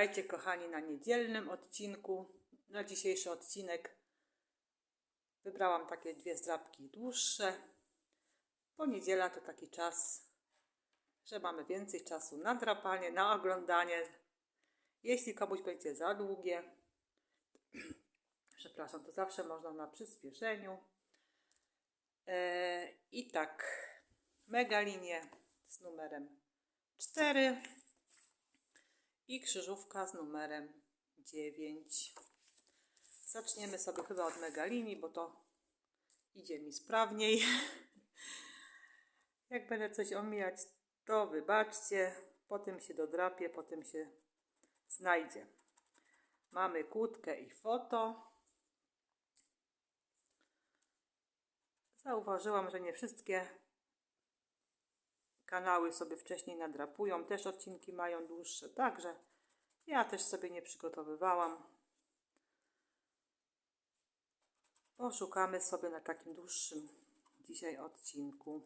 Witajcie kochani na niedzielnym odcinku. Na dzisiejszy odcinek wybrałam takie dwie zdrabki dłuższe. Bo niedziela to taki czas, że mamy więcej czasu na drapanie, na oglądanie. Jeśli komuś będzie za długie, przepraszam, to zawsze można na przyspieszeniu. E, I tak, mega linie z numerem 4 i krzyżówka z numerem 9. Zaczniemy sobie chyba od megalinii, bo to idzie mi sprawniej. Jak będę coś omijać, to wybaczcie. Potem się dodrapię, potem się znajdzie. Mamy kłódkę i foto. Zauważyłam, że nie wszystkie kanały sobie wcześniej nadrapują. Też odcinki mają dłuższe, także ja też sobie nie przygotowywałam. Poszukamy sobie na takim dłuższym dzisiaj odcinku.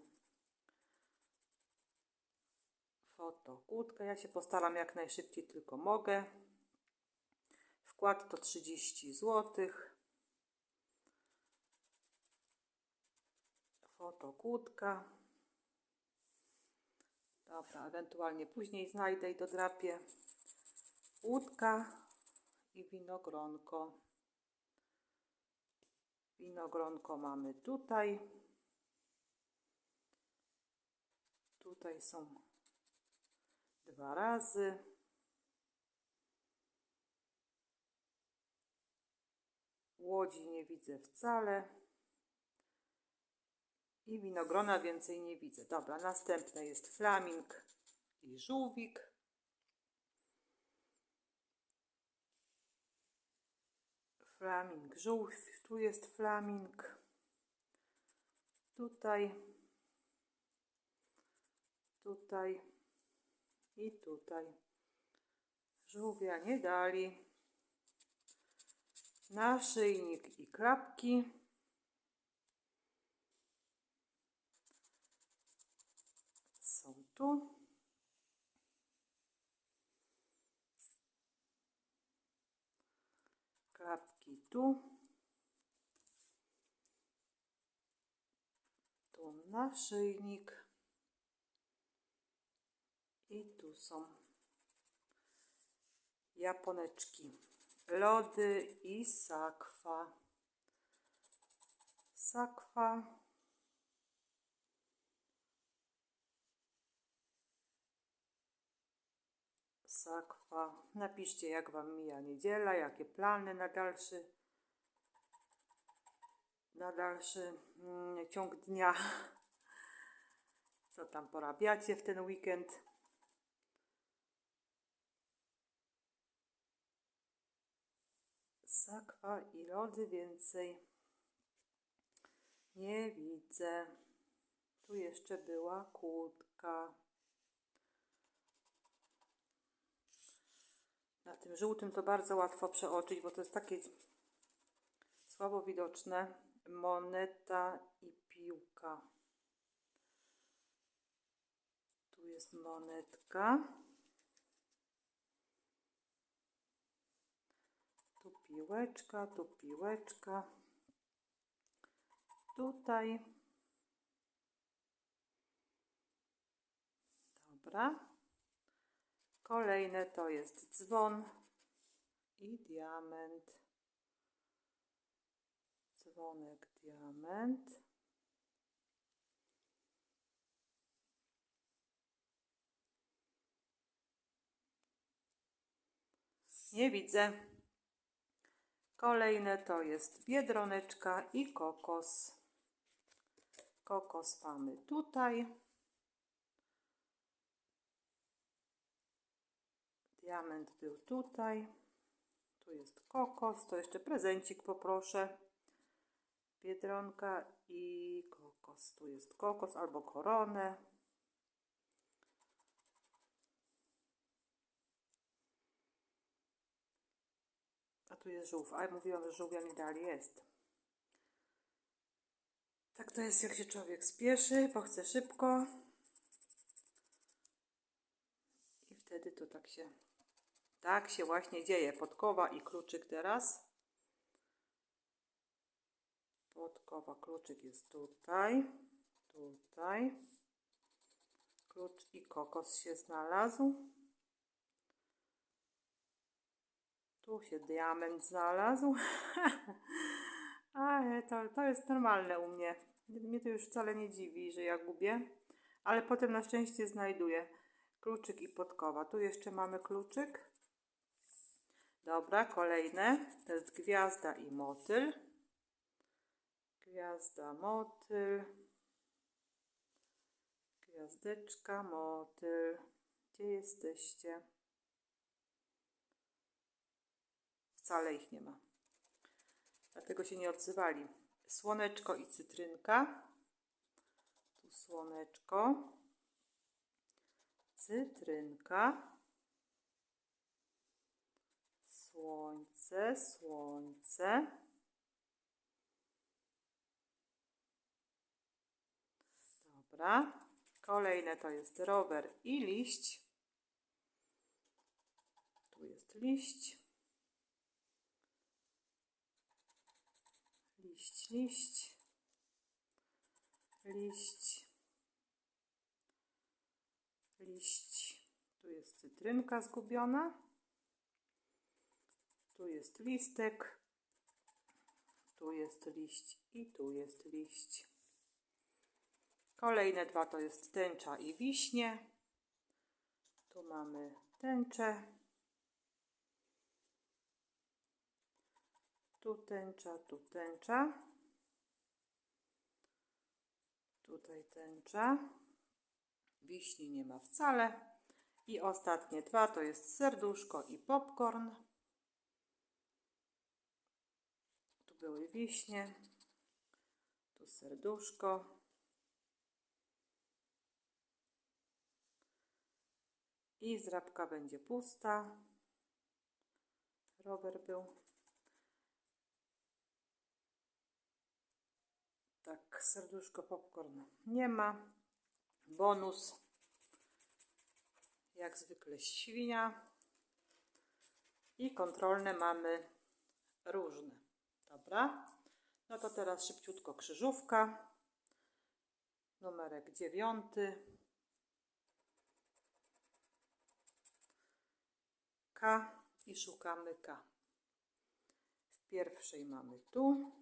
Foto, kłódka. Ja się postaram jak najszybciej tylko mogę. Wkład to 30 zł. Foto, kłódka. Dobra, ewentualnie później znajdę i dodrapię. Łódka i winogronko. Winogronko mamy tutaj. Tutaj są dwa razy. Łodzi nie widzę wcale. I winogrona więcej nie widzę. Dobra, następne jest flaming i żółwik. Flaming, żółw, tu jest flaming. Tutaj. Tutaj. I tutaj. Żółwia nie dali. Naszyjnik i klapki. są tu. Klapki tu. Tu naszyjnik. I tu są japoneczki. Lody i sakwa. Sakwa. Sakwa. Napiszcie, jak Wam mija niedziela, jakie plany na dalszy, na dalszy mm, ciąg dnia. Co tam porabiacie w ten weekend? Sakwa i lody więcej nie widzę. Tu jeszcze była kłódka. Na tym żółtym to bardzo łatwo przeoczyć, bo to jest takie słabo widoczne. Moneta i piłka. Tu jest monetka. Tu piłeczka, tu piłeczka. Tutaj. Dobra. Kolejne to jest dzwon i diament. Dzwonek, diament. Nie widzę. Kolejne to jest biedroneczka i kokos. Kokos mamy tutaj. Diament był tutaj. Tu jest kokos. To jeszcze prezencik poproszę. Biedronka i kokos. Tu jest kokos albo koronę. A tu jest żółw. A mówiłam, że żółwia mi dali. Jest. Tak to jest, jak się człowiek spieszy, bo chce szybko. I wtedy to tak się Tak się właśnie dzieje. Podkowa i kluczyk teraz. Podkowa, kluczyk jest tutaj. Tutaj. Klucz i kokos się znalazł. Tu się diament znalazł. Ale to, to jest normalne u mnie. Mnie to już wcale nie dziwi, że ja gubię. Ale potem na szczęście znajduję kluczyk i podkowa. Tu jeszcze mamy kluczyk. Dobra, kolejne. To jest gwiazda i motyl. Gwiazda, motyl. Gwiazdeczka, motyl. Gdzie jesteście? Wcale ich nie ma. Dlatego się nie odzywali. Słoneczko i cytrynka. Tu słoneczko. Cytrynka. Słońce, słońce. Dobra. Kolejne to jest rower i liść. Tu jest liść. Liść, liść. Liść. Liść. Tu jest cytrynka zgubiona. Tu jest listek. Tu jest liść i tu jest liść. Kolejne dwa to jest tęcza i wiśnie. Tu mamy tęczę. Tu tęcza, tu tęcza. Tutaj tęcza. Wiśni nie ma wcale. I ostatnie dwa to jest serduszko i popcorn. Tu były wiśnie. Tu serduszko. I zrabka będzie pusta. Rower był. Tak, serduszko popcorn nie ma. Bonus. Jak zwykle świnia. I kontrolne mamy różne. Dobra. No to teraz szybciutko krzyżówka. Numerek dziewiąty. K i szukamy K. W pierwszej mamy tu.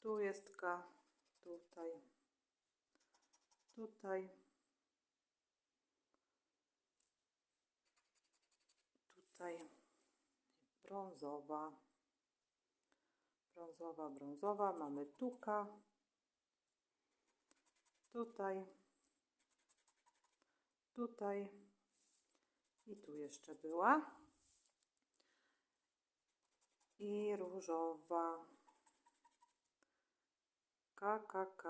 Tu jest K, tutaj, tutaj, tutaj, brązowa, brązowa, brązowa, mamy tu K, tutaj, tutaj i tu jeszcze była i różowa. KKK.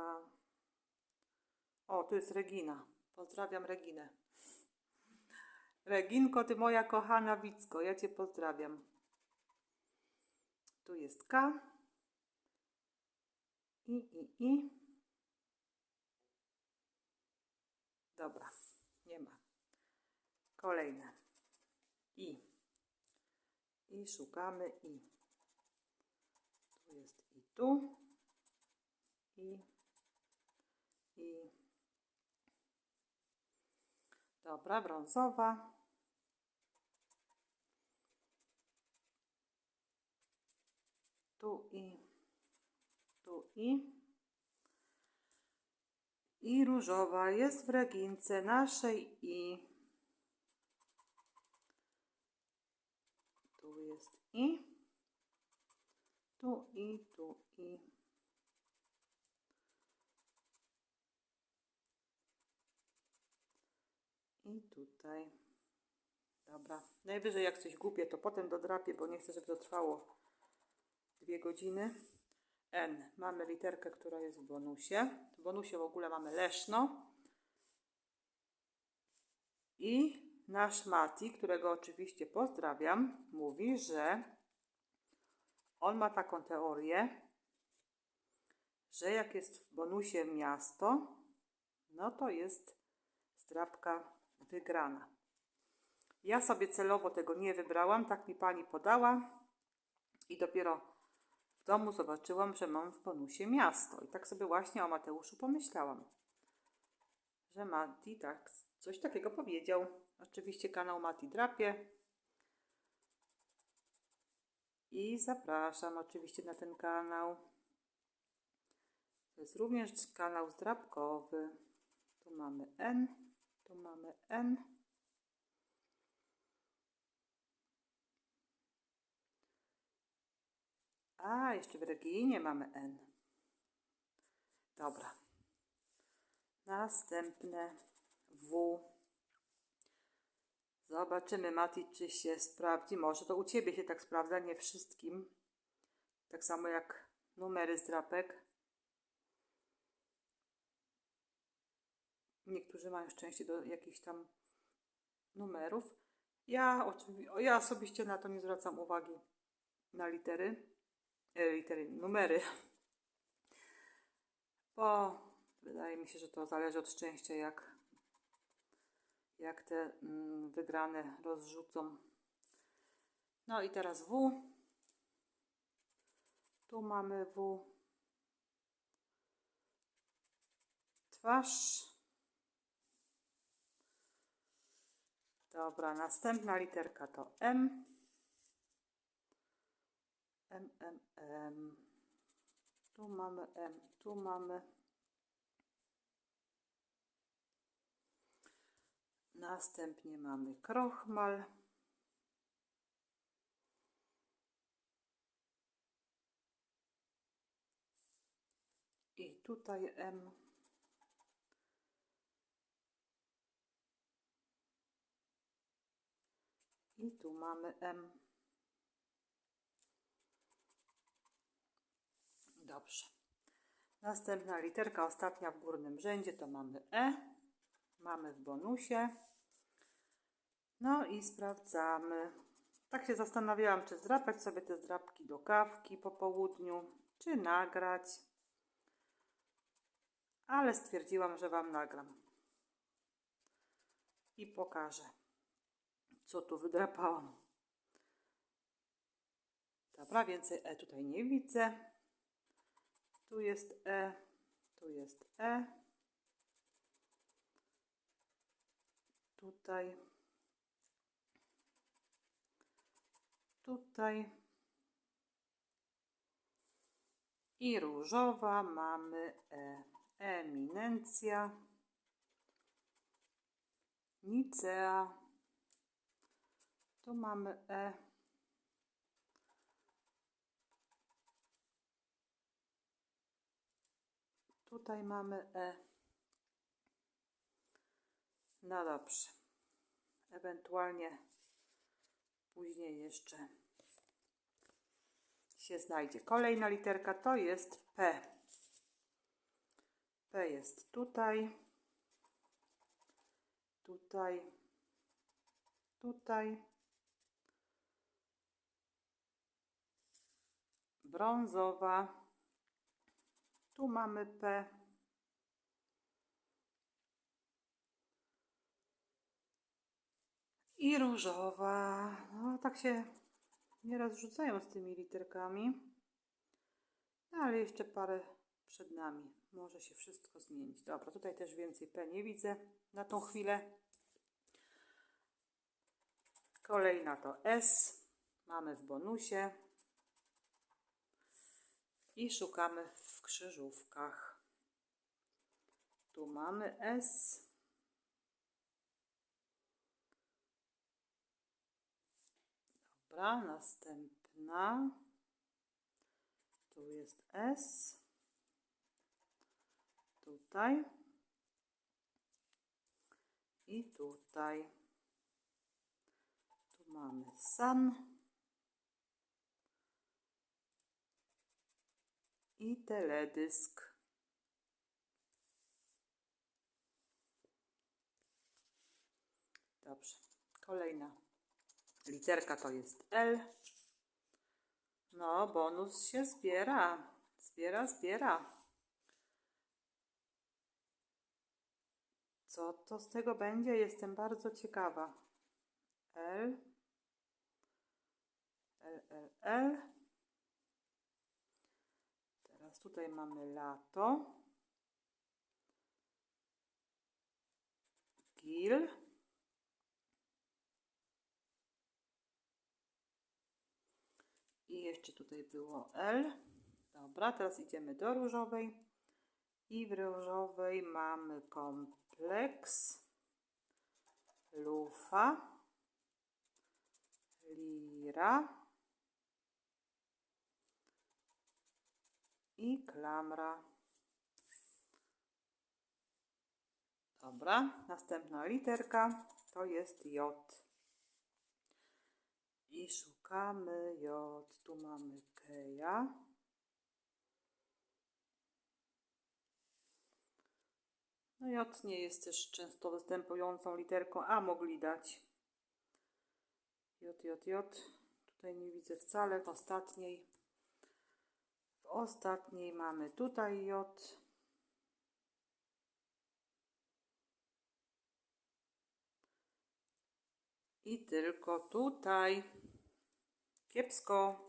O, tu jest Regina. Pozdrawiam Reginę. Reginko, ty moja kochana Wicko, ja cię pozdrawiam. Tu jest K. I, i, i. Dobra, nie ma. Kolejne. I. I szukamy i. Tu jest i tu i, i dobra, brązowa. Tu i, tu i. I różowa jest w regince naszej i tu jest i tu i tu i I tutaj. Dobra. Najwyżej jak coś gubię, to potem dodrapię, bo nie chcę, żeby to trwało dwie godziny. N. Mamy literkę, która jest w bonusie. W bonusie w ogóle mamy Leszno. I nasz Mati, którego oczywiście pozdrawiam, mówi, że on ma taką teorię, że jak jest w bonusie miasto, no to jest zdrabka wygrana. Ja sobie celowo tego nie wybrałam, tak mi pani podała i dopiero domu zobaczyłam, że mam w bonusie miasto. I tak sobie właśnie o Mateuszu pomyślałam, że Mati tak, coś takiego powiedział. Oczywiście kanał Mati Drapie. I zapraszam oczywiście na ten kanał. To jest również kanał zdrabkowy. Tu mamy N, tu mamy N. A, jeszcze w Reginie mamy N. Dobra. Następne W. Zobaczymy, Mati, czy się sprawdzi. Może to u Ciebie się tak sprawdza, nie wszystkim. Tak samo jak numery z drapek. Niektórzy mają szczęście do jakichś tam numerów. Ja, ja osobiście na to nie zwracam uwagi na litery, litery, numery, bo wydaje mi się, że to zależy od szczęścia, jak, jak te mm, wygrane rozrzucą. No i teraz W. Tu mamy W. Twarz. Dobra, następna literka to M. M, M, M. Tu mamy M, tu mamy. Następnie mamy krochmal. I tutaj M. I tu mamy M. Dobrze. Następna literka, ostatnia w górnym rzędzie, to mamy E. Mamy w bonusie. No i sprawdzamy. Tak się zastanawiałam, czy zdrapać sobie te zdrapki do kawki po południu, czy nagrać. Ale stwierdziłam, że Wam nagram. I pokażę co tu wydrapałam. Dobra, więcej E tutaj nie widzę. Tu jest E, tu jest E. Tutaj. Tutaj. I różowa mamy E. Eminencja. Nicea. Tu mamy E. Tutaj mamy E. No dobrze. Ewentualnie później jeszcze się znajdzie. Kolejna literka to jest P. P jest tutaj, tutaj, tutaj. brązowa. Tu mamy P. I różowa. No, tak się nieraz rzucają z tymi literkami. No, ale jeszcze parę przed nami. Może się wszystko zmienić. Dobra, tutaj też więcej P nie widzę na tą chwilę. Kolejna to S. Mamy w bonusie i szukamy w krzyżówkach. Tu mamy S. Dobra, następna. Tu jest S. Tutaj. I tutaj. Tu mamy Sun. I teledysk. Dobrze. Kolejna literka to jest L. No, bonus się zbiera. Zbiera, zbiera. Co to z tego będzie? Jestem bardzo ciekawa. L, L, L, L. Teraz tutaj mamy lato. Gil. I jeszcze tutaj było L. Dobra, teraz idziemy do różowej. I w różowej mamy kompleks, lufa, lira i klamra. Dobra, następna literka to jest J. I szukamy J. Tu mamy Keja. No J nie jest też często występującą literką, a mogli dać. J, J, J. Tutaj nie widzę wcale w ostatniej. Ostatniej mamy tutaj J. I tylko tutaj. Kiepsko.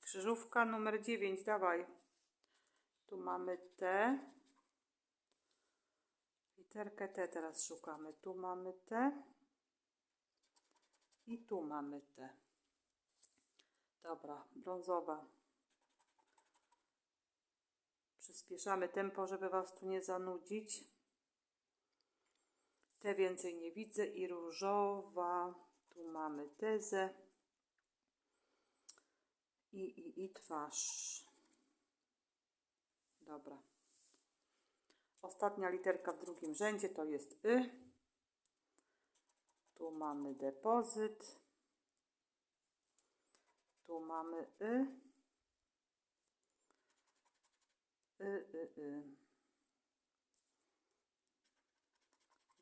Krzyżówka numer 9, dawaj. Tu mamy T. Literkę T teraz szukamy. Tu mamy T. I tu mamy T. Dobra, brązowa. Przyspieszamy tempo, żeby Was tu nie zanudzić. Te więcej nie widzę i różowa. Tu mamy tezę. I, i, i twarz. Dobra. Ostatnia literka w drugim rzędzie to jest Y. Tu mamy depozyt. Tu mamy Y. Y, y, y.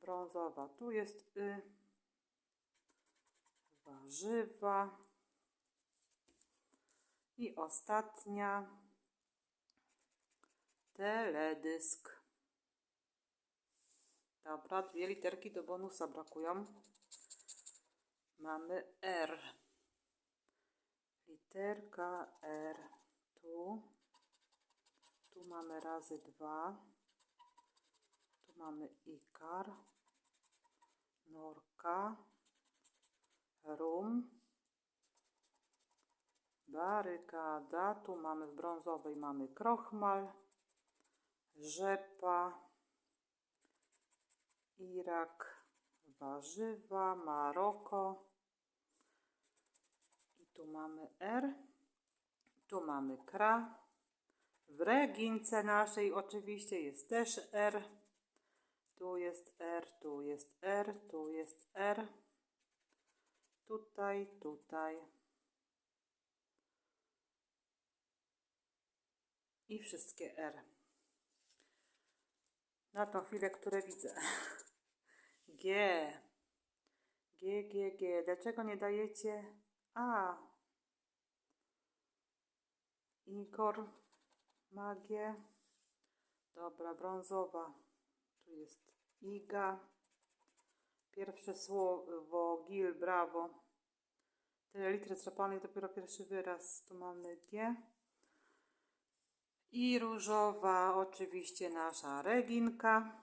Brązowa. Tu jest Y. Warzywa. I ostatnia. Teledysk. Dobra, dwie literki do bonusa brakują. Mamy R. Literka R. Tu. Tu mamy razy dwa. Tu mamy Ikar. Norka. Rum. Barykada. Tu mamy w brązowej mamy krochmal. Rzepa. Irak, warzywa, Maroko. I tu mamy R. Tu mamy kra. W regince naszej oczywiście jest też R. Tu jest R, tu jest R, tu jest R. Tutaj, tutaj. I wszystkie R. Na tą chwilę, które widzę. G. G, G, G. Dlaczego nie dajecie A? Igor ma G. Dobra, brązowa. Tu jest Iga. Pierwsze słowo Gil, brawo. Tyle litry złapanych, dopiero pierwszy wyraz. Tu mamy G. I różowa, oczywiście nasza Reginka.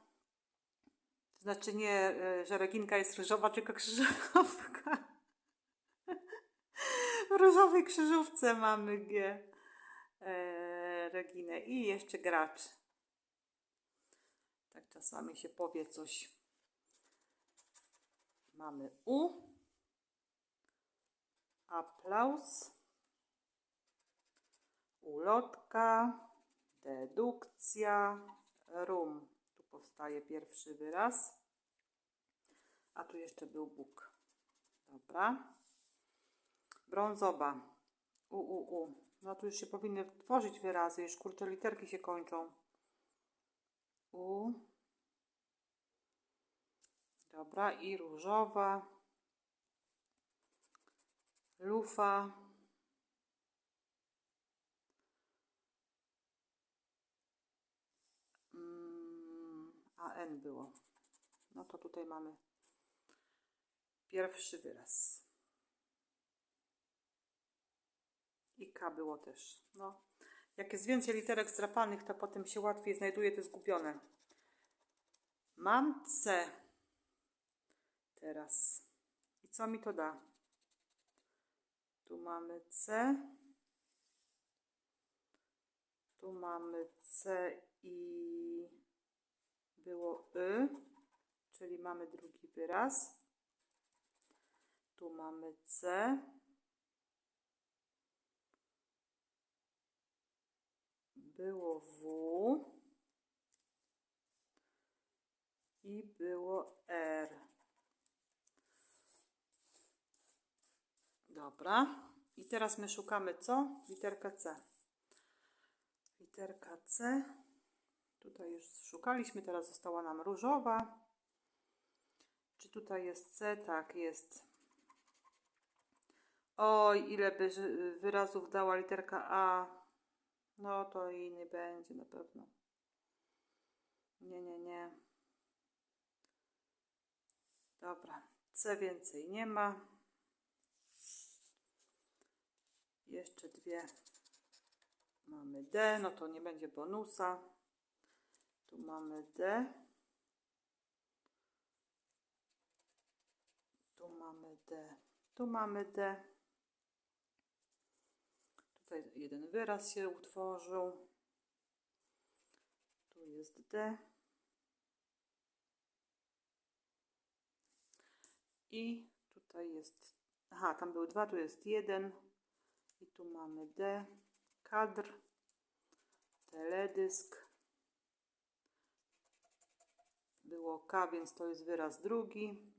To znaczy nie, e, że Reginka jest różowa, tylko krzyżówka. W różowej krzyżówce mamy G. Reginę. I jeszcze gracz. Tak czasami się powie coś. Mamy U. Aplauz. Ulotka. Dedukcja. Rum. Tu powstaje pierwszy wyraz. A tu jeszcze był Bóg. Dobra. Brązowa. U, u, u. No tu już się powinny tworzyć wyrazy. Już kurczę literki się kończą. U. Dobra. I różowa. Lufa. Mm, A N było. No to tutaj mamy pierwszy wyraz. Było też. No. Jak jest więcej literek zdrapanych, to potem się łatwiej znajduje te zgubione. Mam C. Teraz. I co mi to da? Tu mamy C. Tu mamy C i było Y, czyli mamy drugi wyraz. Tu mamy C. Było W. I było R. Dobra. I teraz my szukamy co? Literka C. Literka C. Tutaj już szukaliśmy, teraz została nam różowa. Czy tutaj jest C? Tak, jest. Oj, ile by wyrazów dała literka A? No to i nie będzie na pewno. Nie, nie, nie. Dobra, C więcej nie ma. Jeszcze dwie. Mamy D, no to nie będzie bonusa. Tu mamy D. Tu mamy D. Tu mamy D. Tutaj jeden wyraz się utworzył. Tu jest D. I tutaj jest. Aha, tam były dwa, tu jest jeden. I tu mamy D. Kadr. Teledysk. Było K, więc to jest wyraz drugi.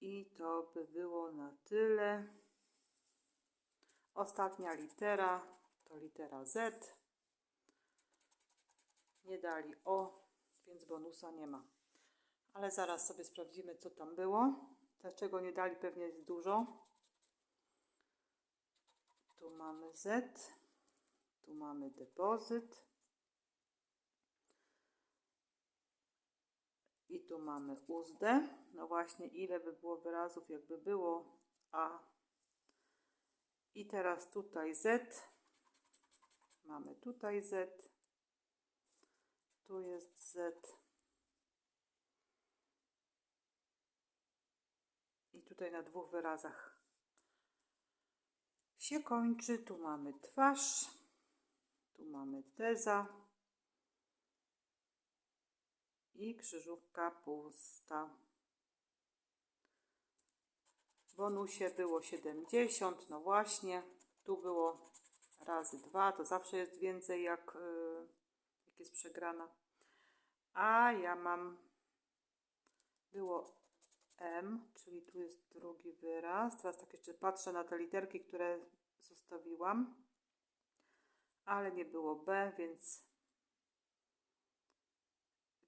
I to by było na tyle. Ostatnia litera to litera Z. Nie dali O, więc bonusa nie ma. Ale zaraz sobie sprawdzimy, co tam było. Dlaczego nie dali? Pewnie jest dużo. Tu mamy Z. Tu mamy depozyt. I tu mamy uzdę. No właśnie, ile by było wyrazów, jakby było A. I teraz tutaj Z. Mamy tutaj Z. Tu jest Z. I tutaj na dwóch wyrazach się kończy. Tu mamy twarz. Tu mamy teza. I krzyżówka pusta. Bonusie było 70, no właśnie. Tu było razy 2, to zawsze jest więcej jak, yy, jak jest przegrana. A ja mam, było M, czyli tu jest drugi wyraz. Teraz tak jeszcze patrzę na te literki, które zostawiłam. Ale nie było B, więc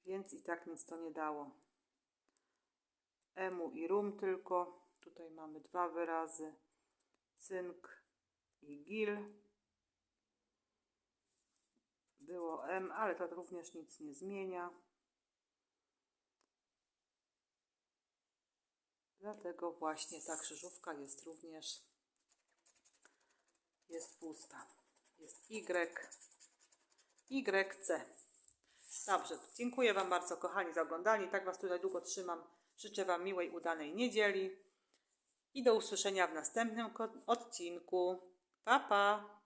więc i tak nic to nie dało. Emu i rum tylko. Tutaj mamy dwa wyrazy. Cynk i gil. Było M, ale to również nic nie zmienia. Dlatego właśnie ta krzyżówka jest również jest pusta. Jest Y, YC. Dobrze, dziękuję Wam bardzo, kochani, za oglądanie. Tak Was tutaj długo trzymam. Życzę Wam miłej, udanej niedzieli i do usłyszenia w następnym odcinku. Pa, pa!